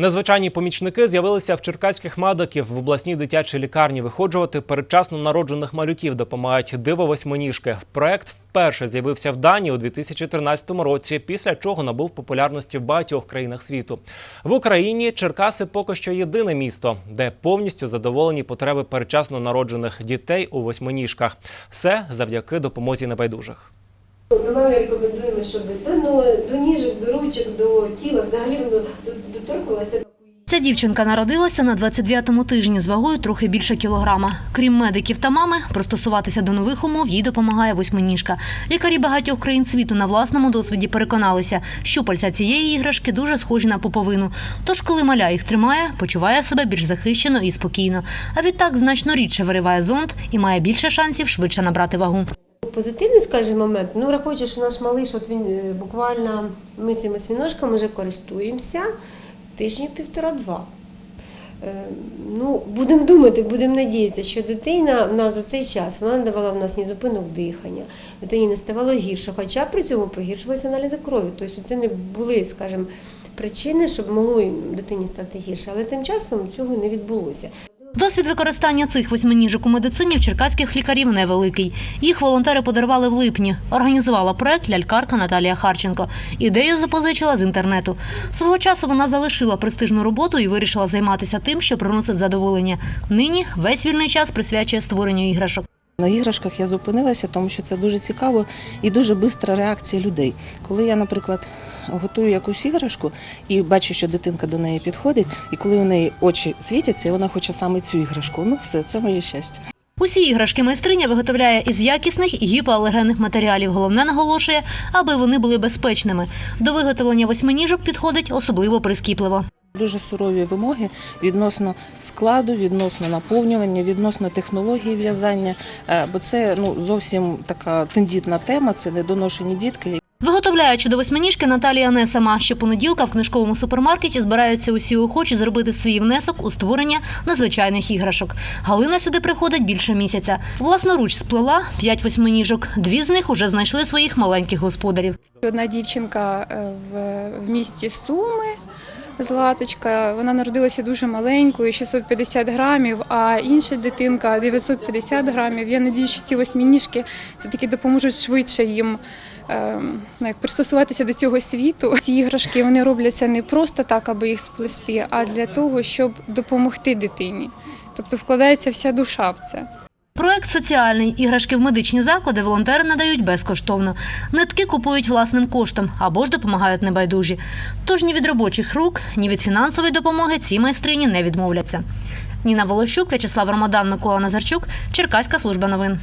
Незвичайні помічники з'явилися в черкаських медиків в обласній дитячій лікарні. Виходжувати передчасно народжених малюків допомагають диво восьминіжки. Проект вперше з'явився в Данії у 2013 році, після чого набув популярності в багатьох країнах світу. В Україні Черкаси поки що єдине місто, де повністю задоволені потреби передчасно народжених дітей у восьминіжках. Все завдяки допомозі небайдужих. Ми мамі рекомендуємо, щоб до, но- до ніжок, до ручок, до тіла взагалі воно доторкувалося. Ця дівчинка народилася на 29-му тижні з вагою трохи більше кілограма. Крім медиків та мами, пристосуватися до нових умов їй допомагає восьминіжка. Лікарі багатьох країн світу на власному досвіді переконалися, щупальця цієї іграшки дуже схожі на поповину. Тож, коли маля їх тримає, почуває себе більш захищено і спокійно. А відтак значно рідше вириває зонд і має більше шансів швидше набрати вагу. Позитивний, скажімо, момент, ну враховуючи, що наш малиш, от він е, буквально ми цими свіночками вже користуємося тижнів півтора-два. Е, Ну, будемо думати, будемо надіятися, що дитина в нас за цей час вона не давала в нас ні зупинок дихання, дитині не ставало гірше, хоча при цьому погіршувалися аналізи крові. Тобто у дитини були, скажімо, причини, щоб могло дитині стати гірше, але тим часом цього не відбулося. Досвід використання цих восьминіжок у медицині в черкаських лікарів невеликий. Їх волонтери подарували в липні. Організувала проект лялькарка Наталія Харченко. Ідею запозичила з інтернету. Свого часу вона залишила престижну роботу і вирішила займатися тим, що приносить задоволення. Нині весь вільний час присвячує створенню іграшок. На іграшках я зупинилася, тому що це дуже цікаво і дуже швидка реакція людей. Коли я, наприклад, готую якусь іграшку і бачу, що дитинка до неї підходить, і коли у неї очі світяться, і вона хоче саме цю іграшку. Ну все, це моє щастя. Усі іграшки майстриня виготовляє із якісних і гіпоалергенних матеріалів. Головне наголошує, аби вони були безпечними. До виготовлення восьминіжок підходить особливо прискіпливо. Дуже сурові вимоги відносно складу, відносно наповнювання, відносно технології в'язання, е, бо це ну зовсім така тендітна тема. Це недоношені дітки, Виготовляючи до восьминіжки Наталія не сама. Щопонеділка в книжковому супермаркеті збираються усі охочі зробити свій внесок у створення незвичайних іграшок. Галина сюди приходить більше місяця. Власноруч сплела п'ять восьминіжок. Дві з них уже знайшли своїх маленьких господарів. Одна дівчинка е, в місті Суми. Златочка, вона народилася дуже маленькою, 650 грамів, а інша дитинка 950 грамів. Я надіюся, що ці восьминіжки все-таки допоможуть швидше їм ем, ну, як пристосуватися до цього світу. Ці іграшки вони робляться не просто так, аби їх сплести, а для того, щоб допомогти дитині. Тобто вкладається вся душа в це. Проект соціальний. Іграшки в медичні заклади волонтери надають безкоштовно. Нитки купують власним коштом або ж допомагають небайдужі. Тож ні від робочих рук, ні від фінансової допомоги ці майстрині не відмовляться. Ніна Волощук, В'ячеслав Ромадан, Микола Назарчук, Черкаська служба новин.